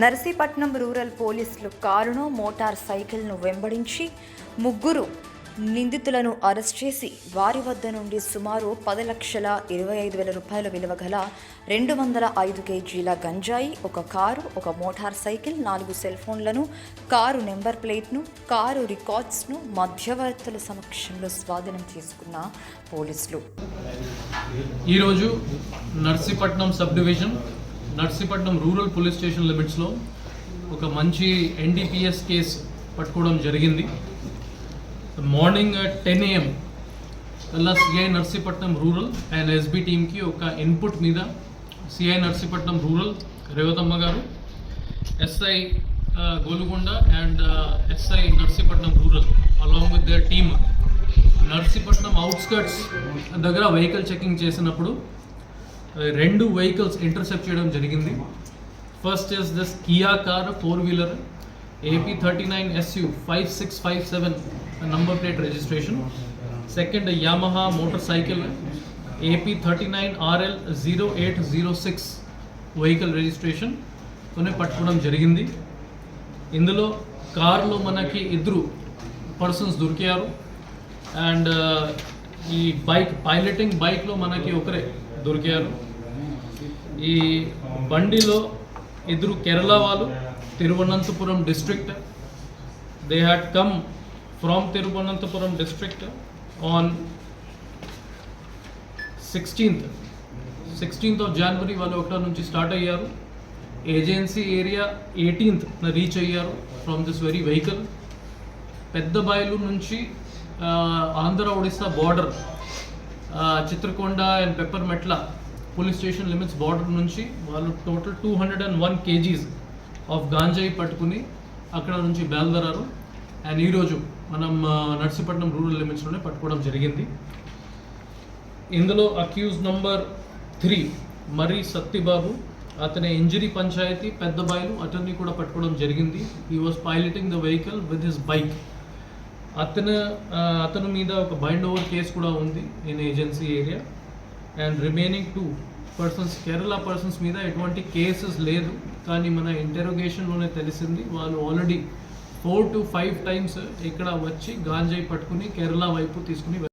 Narsipatnam rural పోలీసులు కారును motor సైకిల్ను వెంబడించి ముగ్గురు నిందితులను అరెస్ట్ చేసి వారి వద్ద నుండి సుమారు పది లక్షల ఇరవై ఐదు వేల రూపాయల విలువ గల రెండు వందల ఐదు కేజీల గంజాయి ఒక కారు ఒక మోటార్ సైకిల్ నాలుగు సెల్ ఫోన్లను కారు నెంబర్ ప్లేట్ను కారు రికార్డ్స్ను మధ్యవర్తుల సమక్షంలో స్వాధీనం చేసుకున్న పోలీసులు. ఈరోజు Narsipatnam sub division Narsipatnam rural police station లిమిట్స్లో ఒక మంచి ఎన్డీపీఎస్ కేసు పట్టుకోవడం జరిగింది. మార్నింగ్ టెన్ ఏఎం అలా CI Narsipatnam rural and SB టీమ్కి ఒక ఇన్పుట్ మీద సిఐ నర్సీపట్నం రూరల్ రేవతమ్మ గారు SI Golugonda and SI Narsipatnam rural along with their team Narsipatnam outskirts దగ్గర వెహికల్ చెకింగ్ చేసినప్పుడు రెండు వెహికల్స్ ఇంటర్సెప్ట్ చేయడం జరిగింది. First is this Kia car four wheeler AP thirty nine SU five six five seven number plate registration second Yamaha motor cycle AP thirty nine RL zero eight zero six vehicle registration తోనే పట్టుకోవడం జరిగింది. ఇందులో కారులో మనకి ఇద్దరు persons దొరికారు. And ఈ bike piloting బైక్లో మనకి ఒకరే దొరికారు. ఈ బండిలో ఇద్దరు కేరళ వాళ్ళు Thiruvananthapuram district they had come from Thiruvananthapuram district on sixteenth sixteenth of January వాళ్ళు ఒకట నుంచి స్టార్ట్ అయ్యారు? ఏజెన్సీ ఏరియా ఎయిటీన్త్ రీచ్ అయ్యారు from this very vehicle Pedda Bayalu నుంచి Andhra Odisha border Chitrakonda and Peppermetla police station limits border నుంచి వాళ్ళు total two hundred and one kgs of ganja పట్టుకుని అక్కడ నుంచి బయలుదేరారు. అండ్ ఈరోజు మనం నర్సీపట్నం రూరల్ లిమిట్స్లోనే పట్టుకోవడం జరిగింది. ఇందులో accused number three Marri Sattibabu అతని ఇంజరీ పంచాయతీ పెద్ద బయలు అతన్ని కూడా పట్టుకోవడం జరిగింది. He was piloting the vehicle with his bike అతను అతను అతని మీద ఒక బైండ్ ఓవర్ కేసు కూడా ఉంది in agency area and remaining two persons Kerala persons మీద ఎటువంటి కేసెస్ లేదు. కానీ మన ఇంటెరోగేషన్లోనే తెలిసింది వాళ్ళు already four to five times ఇక్కడ వచ్చి గాంజాయి పట్టుకుని కేరళ వైపు తీసుకుని